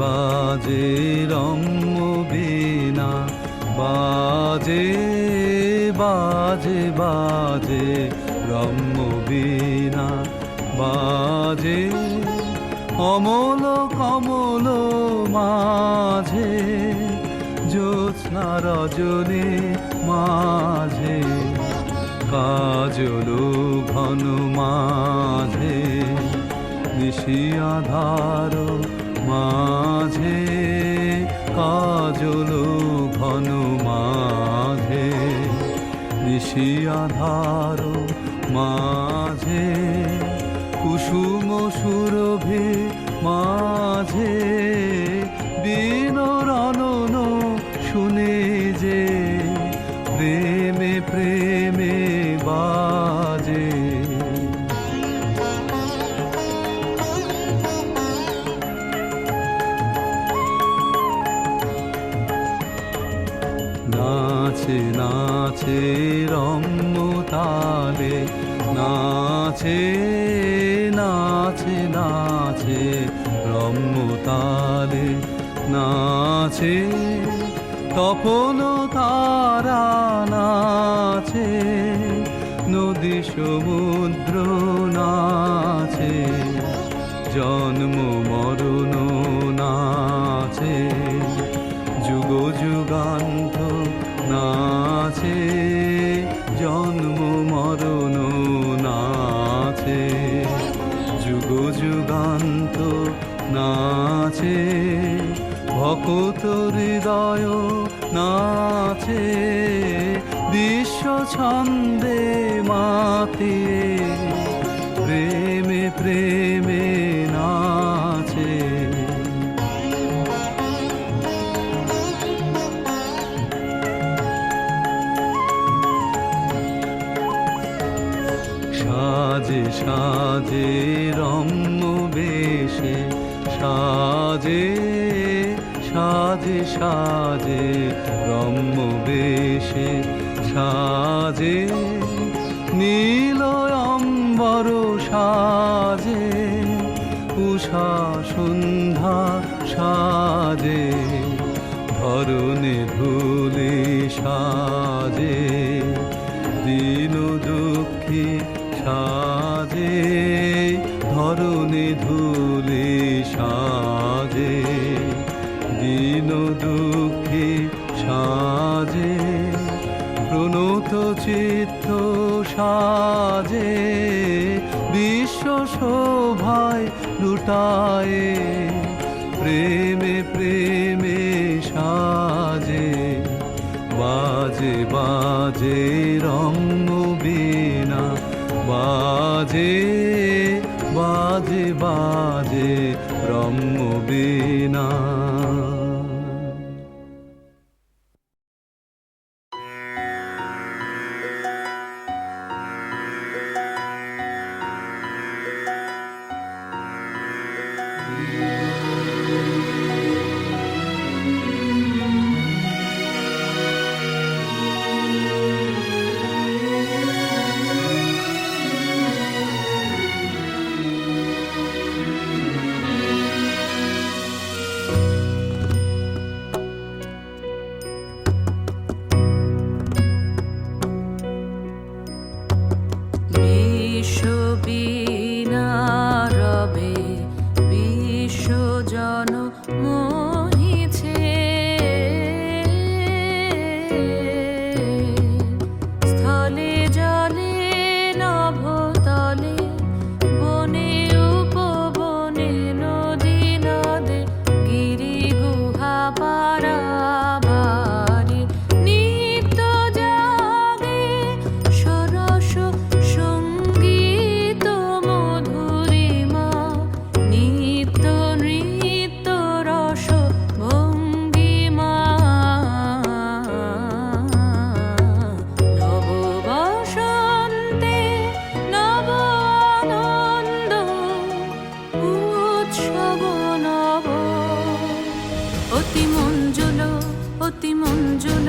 বাজে রম্য বীণা বাজে বাজে বাজে রম্য বীণা বাজে অমল কমল মাঝে, জ্যোৎস্না রজনী মাঝে, কাজল ঘন মাঝে, নিশি আধার মাঝে কাজল ঘন মাঝে নিশি আধার মাঝে। নাচে রম্য তালে, নাচে নাচে নাচে রম্য তালে, নাচে, তপন তারা নাচে, নদী সমুদ্র নাচে জন্ম নাচে সাজে রম্য বেশে, সাজে সাজে সাজে রম্য বেশে, সাজে, নীল অম্বর সাজে, উষা সন্ধ্যা সাজে ধরনে ধুলে সাজে। দুঃখী সাজে, প্রণত চিত্ত সাজে, বিশ্ব শোভায় লুটায়, প্রেমে প্রেমে সাজে, বাজে বাজে রম্য বীণা, বাজে বাজে বাজে রম্য yo অতি মঞ্জুল অতি মঞ্জুল,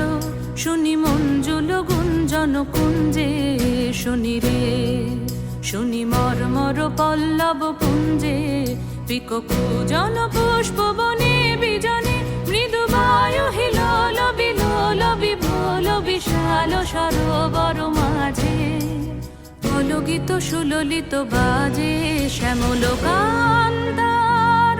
শুনি মঞ্জুল গুঞ্জন কুঞ্জে শুনি রে, শুনি মর মর পল্লব পুঞ্জে পিককু জন পুষ্প বনে বিজনে, মৃদু বায়ু হিলোল বিলোল বিভোল বিশাল সরোবর মাঝে, কলগীত সুললিত বাজে শ্যামল কান্তার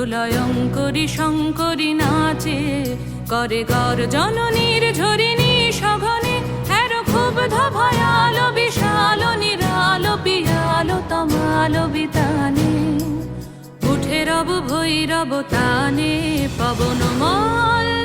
প্রলয়ঙ্করী শঙ্করী নাচে, করে গর জননীর ঝরিনি সঘনে, হের খুব ভয়াল বিশাল নিরাল, পিয়াল, তমাল, বিতানে। উঠে রব ভৈরব তানে পবন মল্লার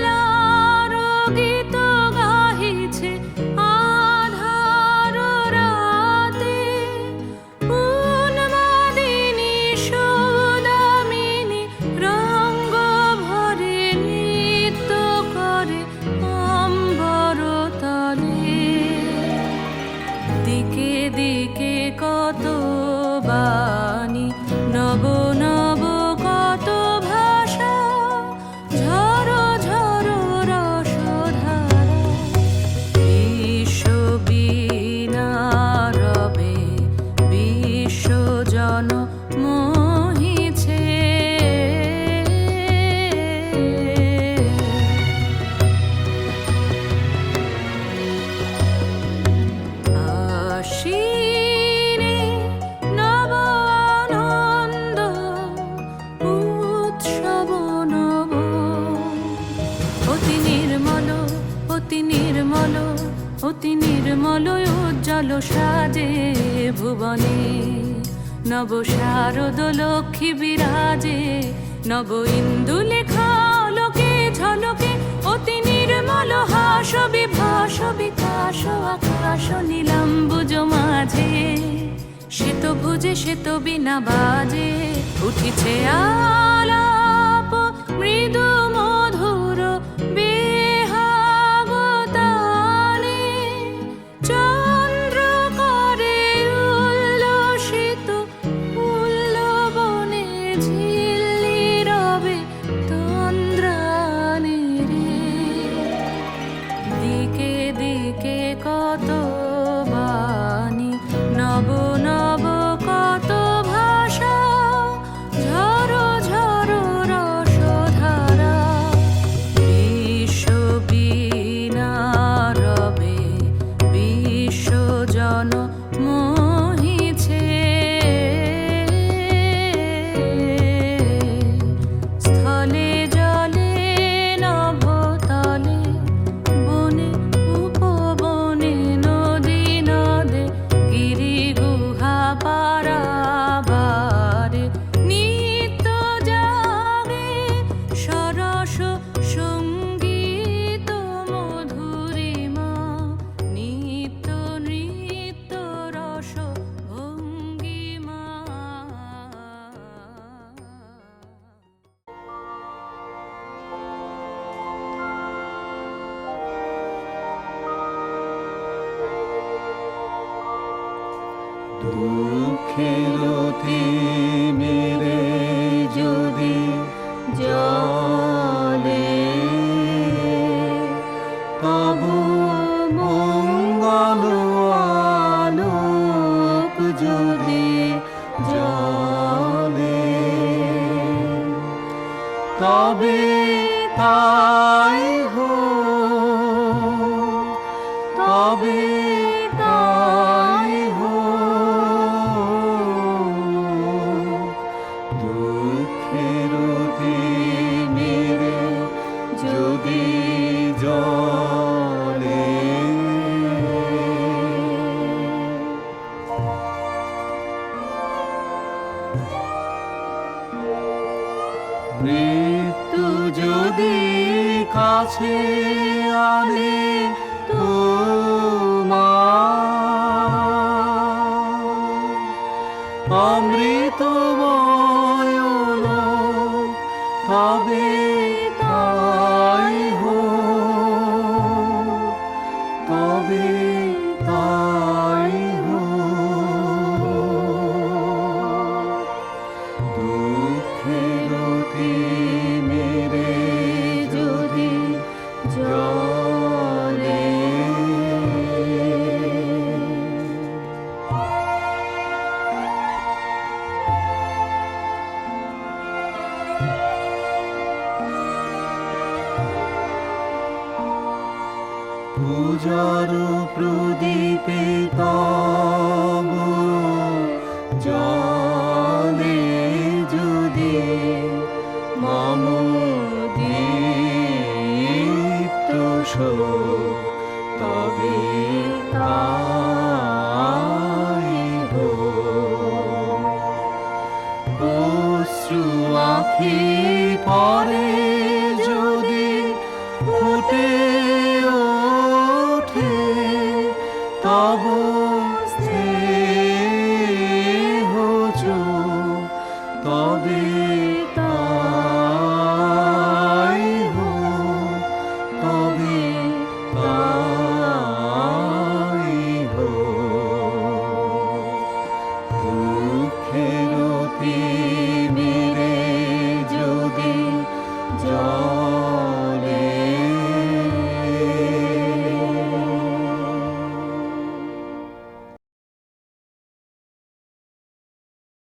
নব শারদ লক্ষ্মী বিরাজে, নব ইন্দু লেখা লোকে ঝলকে, অতি নির্মল হাস বিভাস বিকাশ আকাশ নীলাম্বুজ মাঝে। শ্বেত ভুজে শ্বেত বিনা বাজে, উঠিছে আলাপ, মৃদু মধুর বিশ্বজন দুঃখের মেরে যদি জলে মৃত্যু যদি কাছে আনে অমৃতময় তবে তাই হো তবে তাই পূজার প্রদীপে তব জলে যদি মম দীপ্ত তবে তাই হোক। অশ্রু আখি পরে